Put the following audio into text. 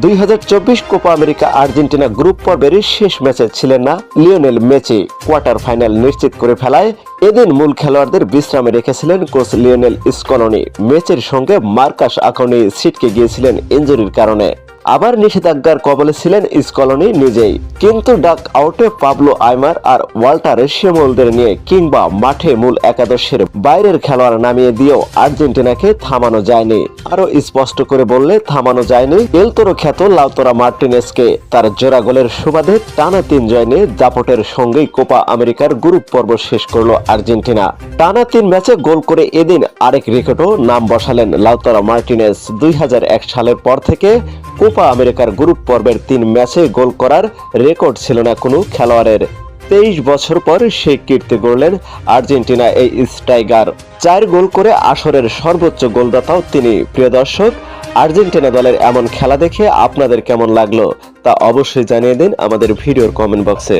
দুই হাজার চব্বিশ কোপা আমেরিকা আর্জেন্টিনা গ্রুপ পর্বের শেষ ম্যাচে ছিলেন না লিওনেল মেচি কোয়ার্টার ফাইনাল নিশ্চিত করে ফেলায় এদিন মূল খেলোয়াড়দের বিশ্রামে রেখেছিলেন কোচ লিওনেল স্কলনি। ম্যাচের সঙ্গে মার্কাস আকনি ছিটকে গিয়েছিলেন ইঞ্জুরির কারণে। আবার নিষেধাজ্ঞার কবলে ছিলেন স্কলনি নিজেই। কিন্তু ডাক আউটে পাবলো আইমার আর ওয়াল্টার শেমলদের নিয়ে কিংবা মাঠে মূল একাদশের বাইরের খেলোয়াড় নামিয়ে দিয়েও আর্জেন্টিনাকে থামানো যায়নি। আরও স্পষ্ট করে বললে, থামানো যায়নি এলতোরো খ্যাত লাউতোরা মার্টিনেসকে। তার জোড়া গোলের সুবাদে টানা তিন জয় নিয়ে দাপটের সঙ্গেই কোপা আমেরিকার গ্রুপ পর্ব শেষ করল আর্জেন্টিনা। টানা তিন ম্যাচে গোল করে এদিন আরেক রেকর্ডও নাম বসালেন লাউতোরা মার্টিনেস। দুই হাজার এক সালের পর থেকে কোপা আমেরিকার গ্রুপ পর্বের তিন ম্যাচে গোল করার রেকর্ড ছিল না কোনো খেলোয়াড়ের। তেইশ বছর পর সে কীর্তি গড়লেন আর্জেন্টিনা এই স্ট্রাইগার চার গোল করে আসরের সর্বোচ্চ গোলদাতাও তিনি। প্রিয় দর্শক, আর্জেন্টিনা দলের এমন খেলা দেখে আপনাদের কেমন লাগল তা অবশ্যই জানিয়ে দিন আমাদের ভিডিওর কমেন্ট বক্সে।